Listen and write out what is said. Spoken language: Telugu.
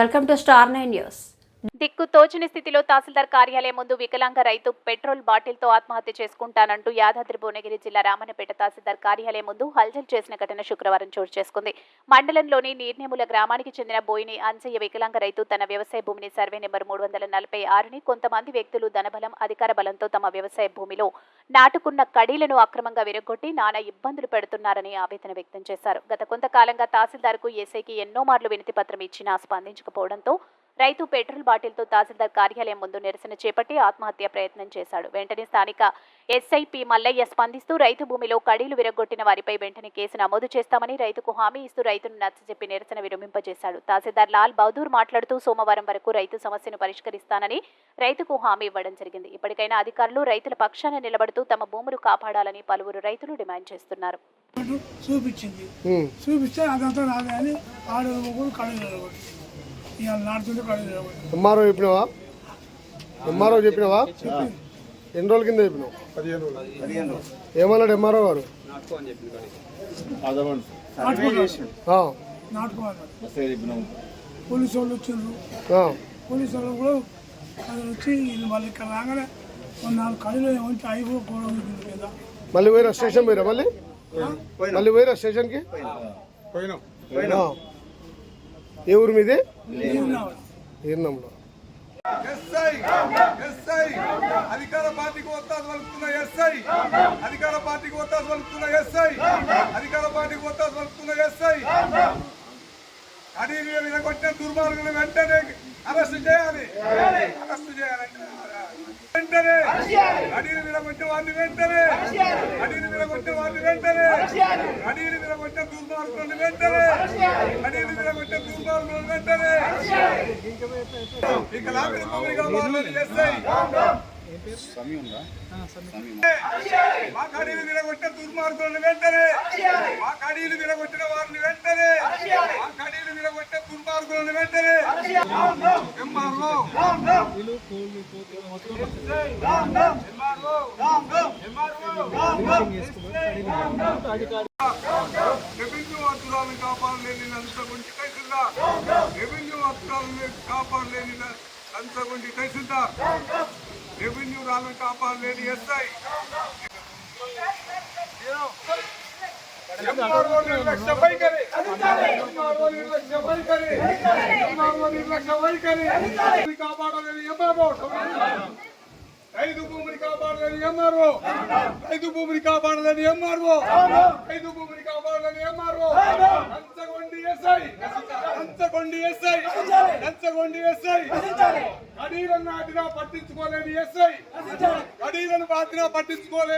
Welcome to star nine news. దిక్కు తోచని స్థితిలో తహసీల్దార్ కార్యాలయం ముందు వికలాంగ రైతు పెట్రోల్ బాటిల్తో ఆత్మహత్య చేసుకుంటానంటూ యాదాద్రి భువనగిరి జిల్లా రామన్నపేట తహసీల్దార్ కార్యాలయం ముందు హల్చల్ చేసిన ఘటన శుక్రవారం చోటు చేసుకుంది. మండలంలోని నీర్నేముల గ్రామానికి చెందిన బోయిని అంజయ్య వికలాంగ రైతు తన వ్యవసాయ భూమిని సర్వే నెంబర్ మూడు వందల నలభై ఆరుని కొంతమంది వ్యక్తులు ధనబలం అధికార బలంతో తమ వ్యవసాయ భూమిలో నాటుకున్న కడీలను అక్రమంగా విరగొట్టి నానా ఇబ్బందులు పెడుతున్నారని ఆవేదన వ్యక్తం చేశారు. గత కొంతకాలంగా తహసీల్దార్కు ఎస్ఐకి ఎన్నో మార్లు వినతి పత్రం ఇచ్చినా స్పందించకపోవడంతో రైతు పెట్రోల్ బాటిల్తో తహసీల్దార్ కార్యాలయం ముందు నిరసన చేపట్టి ఆత్మహత్య ప్రయత్నం చేశాడు. వెంటనే స్థానిక ఎస్ఐపి మల్లయ్య స్పందిస్తూ రైతు భూమిలో కడీలు విరగొట్టిన వారిపై వెంటనే కేసు నమోదు చేస్తామని రైతుకు హామీ ఇస్తూ రైతును నచ్చజెప్పి నిరసన విరమింపజేశాడు. తహసీల్దార్ లాల్ బౌదూర్ మాట్లాడుతూ సోమవారం వరకు రైతు సమస్యను పరిష్కరిస్తానని రైతుకు హామీ ఇవ్వడం జరిగింది. ఇప్పటికైనా అధికారులు రైతుల పక్షాన నిలబడుతూ తమ భూములు కాపాడాలని పలువురు రైతులు డిమాండ్ చేస్తున్నారు. చూపించింది. చూపిస్తే అదంతా అని ఆడు ముగ్గురు కళ్ళు నిలబడి ఇవాళ నాడుతుంటే కళ్ళు నిలబడి ఎంఆర్ఓ చెప్పినావా? ఎంఆర్ఓ చెప్పినావా? ఎన్ని రోజుల కింద చెప్పినావు? పదిహేను ఏమన్నాడు ఎంఆర్ఓ గారు? పోలీసు వాళ్ళు వచ్చిండ్రు పోలీసు వాళ్ళు కూడా అది వచ్చి వీళ్ళు మళ్ళీ ఇక్కడ రాగానే నాలుగు కళ్ళు ఏమంటే అయిపో మళ్ళీ పోయిరా స్టేషన్ పోయిరా మళ్ళీ? మళ్ళీ పోయిరా స్టేషన్కి? ఆ. ఏ ఊరు మీది? ఈర్నంలో ఎస్ఐ ఎస్ఐ అధికార పార్టీకి ఎస్ఐ అధికార పార్టీకి ఎస్ఐ పార్టీకి ఎస్ఐ. దుర్మార్గులు వెంటనే అరెస్ట్ చేయాలి. అరెస్ట్ చేయాలంటే వెంటనే అడిగిన వినకొచ్చిన వారిని వెంటనే అడిగిన వినకొచ్చిన వారిని వెంటనే అడిగిన వినకొచ్చిన దుర్మార్గులను వెంటనే అడిగిన వినకొచ్చిన వెంటనే వికలాంగుల భూమిగా మారని ఎస్ఐ మా కడీలు విరగొట్టిన దుర్మార్గులను వెంటనే మా కడీలు విరగొట్టిన వారిని వెంటనే మా కడీలు విరగొట్టిన దుర్మార్గులను వెంటనే. ఎంఆర్ఓ కాపాడలేని అంత గురించి రెవెన్యూ అధికారులను కాపాడలేని లంచగొండి తహసీల్దార్ రెవెన్యూ రాళ్ళను లేని ఎస్ఐ. ఎంఆర్ఓ నిర్లక్ష్య వైఖరి నిర్లక్ష్య వైఖరి నిర్లక్ష్య వైఖరి భూమిని కాపాడలేని ఎంఆర్ఓ. రైతు భూమిని కాపాడలేని ఎంఆర్ఓ. రైతు భూమిని కాపాడలేని ఎంఆర్ఓ. రైతు భూమిని కాపాడలేని ఎంఆర్ఓ ఎస్ఐ. అంతకొండి ఎస్ఐ. లంచగొండి ఎస్ఐ. కడీలను నాటినా పట్టించుకోలేని ఎస్ఐ. కడీలను బాతినా పట్టించుకోలేని